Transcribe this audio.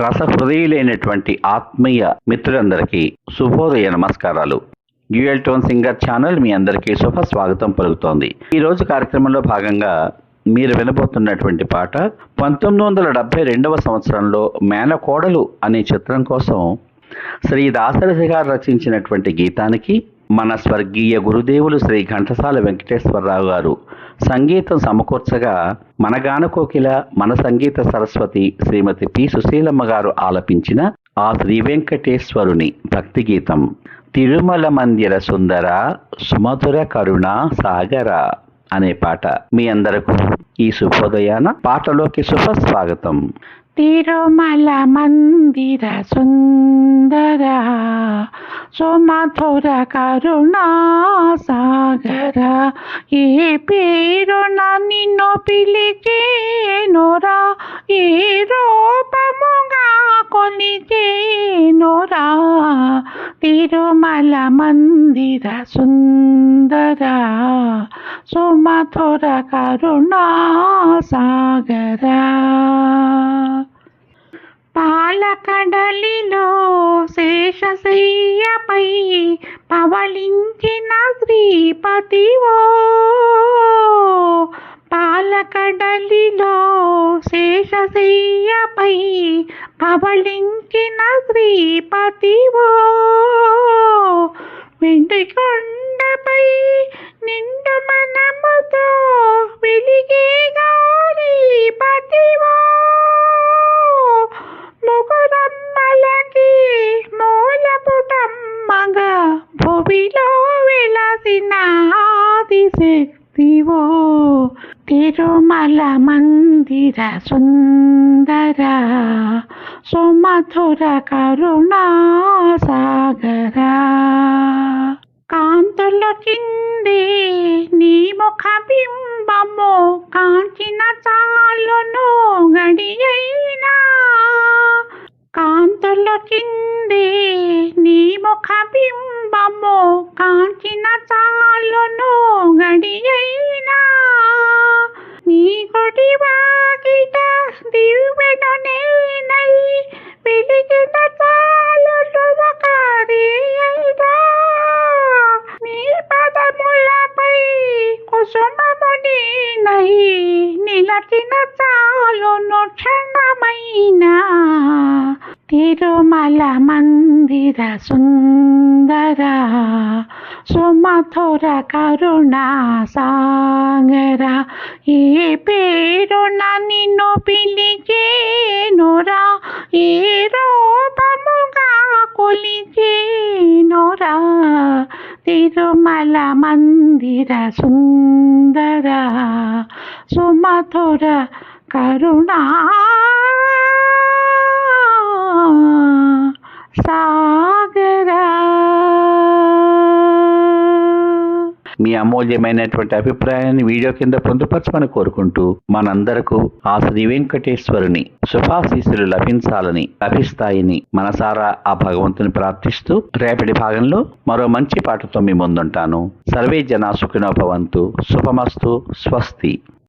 రసహృదయులైనటువంటి ఆత్మీయ మిత్రులందరికీ శుభోదయ నమస్కారాలు. డ్యూయల్ టోన్ సింగర్ ఛానల్ మీ అందరికీ శుభ స్వాగతం పలుకుతోంది. ఈ రోజు కార్యక్రమంలో భాగంగా మీరు వినబోతున్నటువంటి పాట పంతొమ్మిది వందల డెబ్బై రెండవ సంవత్సరంలో మేనకోడలు అనే చిత్రం కోసం శ్రీ దాసరథి గారు రచించినటువంటి గీతానికి మన స్వర్గీయ గురుదేవులు శ్రీ ఘంటసాల వెంకటేశ్వరరావు గారు. సంగీతం సమకూర్చగా మన గానకోకిల మన సంగీత సరస్వతి శ్రీమతి పి. సుశీలమ్మ గారు ఆలపించిన ఆ శ్రీ వెంకటేశ్వరుని భక్తి గీతం. తిరుమల మందిర సుందర సుమధుర కరుణ సాగర అనే పాట మీ అందరకు ఈ శుభోదయాన పాటలోకి శుభ స్వాగతం తిరుమల మందిర సుందర సుమధుర కరుణా సాగర ఈ పేరున నిన్ను పిలిచేనురా ఈ రూపముగా కొలిచేనురా తిరుమల మందిర సుందర సుమధుర కరుణా సాగరా పాలకడలిలో శేషశయ్యపై పవలించిన శ్రీపతివో. పాలకడలిలో శేషశయ్యపై పవలించిన శ్రీపతివో. వెండికొండపై నిండు మనముతో వెలిగే గౌరీపతివో భువిలో వెలసిన ఆదిశక్తివో. తిరుమల మందిర సుందర సుమధుర కరుణా సాగర కాంతుల కిందే నీ ముఖ బింబము కాంచిన చాలును బింబము కాంచిన చాలును గడియైనా నీ కొడి వాకిట దివ్వెను నేనై వెలిగిన చాలును ఒకరి నీ పదములపై కుసుమముని నై నిలచిన చాలును క్షణమైన తిరుమల మందిర సుందర సుమధుర కరుణా సాగర ఏ పేరున నిన్ను పిలిచేనురా ఏ రూపముగా కొలిచేనురా తిరుమల మందిర సుందర సుమధుర కరుణా సాగరా మీ అమూల్యమైనటువంటి అభిప్రాయాన్ని వీడియో కింద పొందుపరచమని కోరుకుంటూ మనందరకు ఆ శ్రీ వెంకటేశ్వరుని శుభాశీస్సులు లభించాలని లభిస్తాయని మనసారా ఆ భగవంతుని ప్రార్థిస్తూ రేపటి భాగంలో మరో మంచి పాటతో మీ ముందుంటాను. సర్వే జనా సుఖినోభవంతు శుభమస్తు. స్వస్తి.